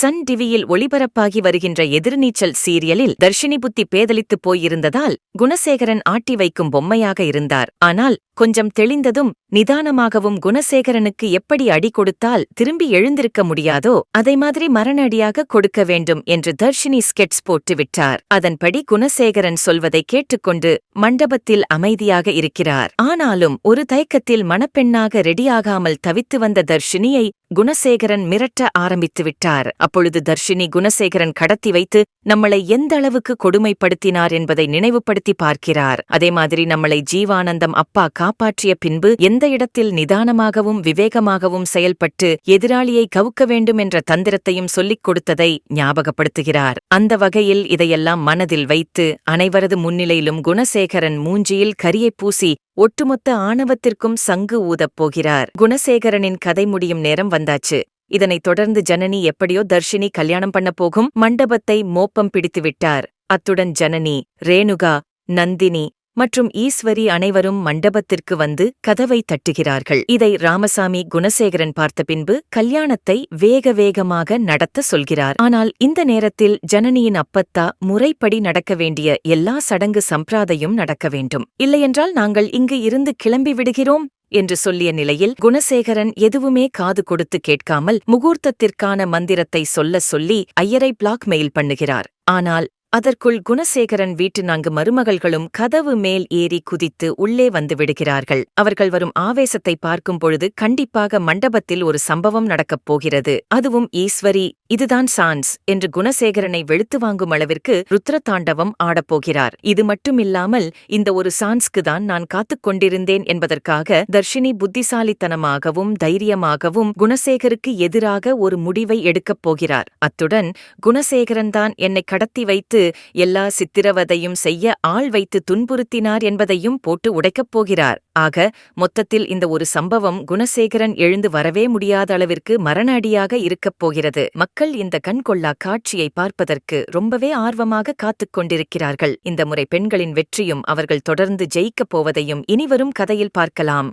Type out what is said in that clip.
Sun டிவியில் ஒளிபரப்பாகி வருகின்ற எதிர்நீச்சல் சீரியலில் தர்ஷினி புத்தி பேதலித்துப் போயிருந்ததால் குணசேகரன் ஆட்டி வைக்கும் பொம்மையாக இருந்தார். ஆனால் கொஞ்சம் தெளிந்ததும் நிதானமாகவும் குணசேகரனுக்கு எப்படி அடி கொடுத்தால் திரும்பி எழுந்திருக்க முடியாதோ அதை மாதிரி மரணடியாக கொடுக்க வேண்டும் என்று தர்ஷினி ஸ்கெட்ஸ் போட்டுவிட்டார். அதன்படி குணசேகரன் சொல்வதை கேட்டுக்கொண்டு மண்டபத்தில் அமைதியாக இருக்கிறார். ஆனாலும் ஒரு தயக்கத்தில் மணப்பெண்ணாக ரெடியாகாமல் தவித்து வந்த தர்ஷினியை குணசேகரன் மிரட்ட ஆரம்பித்து விட்டார். அப்பொழுது தர்ஷினி குணசேகரன் கடத்தி வைத்து நம்மளை எந்த அளவுக்கு கொடுமைப்படுத்தினார் என்பதை நினைவுபடுத்தி பார்க்கிறார். அதே மாதிரி நம்மளை ஜீவானந்தம் அப்பா காப்பாற்றிய பின்பு எந்த இடத்தில் நிதானமாகவும் விவேகமாகவும் செயல்பட்டு எதிராளியை கவுக்க வேண்டும் என்ற தந்திரத்தையும் சொல்லிக் கொடுத்ததை ஞாபகப்படுத்துகிறார். அந்த வகையில் இதையெல்லாம் மனதில் வைத்து அனைவரது முன்னிலையிலும் குணசேகரன் மூஞ்சியில் கரியைப் பூசி ஒட்டுமொத்த ஆணவத்திற்கும் சங்கு ஊதப் போகிறார். குணசேகரனின் கதை முடியும் நேரம் வந்தாச்சு. இதனைத் தொடர்ந்து ஜனனி எப்படியோ தர்ஷினி கல்யாணம் பண்ண போகும் மண்டபத்தை மோப்பம் பிடித்துவிட்டார். அத்துடன் ஜனனி ரேணுகா நந்தினி மற்றும் ஈஸ்வரி அனைவரும் மண்டபத்திற்கு வந்து கதவை தட்டுகிறார்கள். இதை ராமசாமி குணசேகரன் பார்த்த பின்பு கல்யாணத்தை வேக வேகமாக நடத்த சொல்கிறார். ஆனால் இந்த நேரத்தில் ஜனனியின் அப்பத்தா முறைப்படி நடக்க வேண்டிய எல்லா சடங்கு சம்பிராதையும் நடக்க வேண்டும். இல்லையென்றால் நாங்கள் இங்கு இருந்து கிளம்பி விடுகிறோம் என்று சொல்லிய நிலையில் குணசேகரன் எதுவுமே காது கொடுத்து கேட்காமல் முகூர்த்தத்திற்கான மந்திரத்தை சொல்ல சொல்லி ஐயரை பிளாக்மெயில் பண்ணுகிறார். ஆனால் அதற்குள் குணசேகரன் வீட்டு நான்கு மருமகள்களும் கதவு மேல் ஏறி குதித்து உள்ளே வந்து விடுகிறார்கள். அவர்கள் வரும் ஆவேசத்தை பார்க்கும் பொழுது கண்டிப்பாக மண்டபத்தில் ஒரு சம்பவம் நடக்கப் போகிறது. அதுவும் ஈஸ்வரி இதுதான் சான்ஸ் என்று குணசேகரனை வெளுத்து வாங்கும் அளவிற்கு ருத்ரதாண்டவம் ஆடப்போகிறார் இது மட்டுமில்லாமல் இந்த ஒரு சான்ஸ்க்கு தான் நான் காத்துக் கொண்டிருந்தேன் என்பதற்காக தர்ஷினி புத்திசாலித்தனமாகவும் தைரியமாகவும் குணசேகருக்கு எதிராக ஒரு முடிவை எடுக்கப் போகிறார். அத்துடன் குணசேகரன் தான் என்னை கடத்தி வைத்து எல்லா சித்திரவதையும் செய்ய ஆள் வைத்து துன்புறுத்தினார் என்பதையும் போட்டு உடைக்கப் போகிறார். ஆக மொத்தத்தில் இந்த ஒரு சம்பவம் குணசேகரன் எழுந்து வரவே முடியாத அளவிற்கு மரண அடியாக இருக்கப் போகிறது. மக்கள் இந்த கண்கொள்ளா காட்சியை பார்ப்பதற்கு ரொம்பவே ஆர்வமாக காத்துக் கொண்டிருக்கிறார்கள். இந்த முறை பெண்களின் வெற்றியும் அவர்கள் தொடர்ந்து ஜெயிக்கப் போவதையும் இனிவரும் கதையில் பார்க்கலாம்.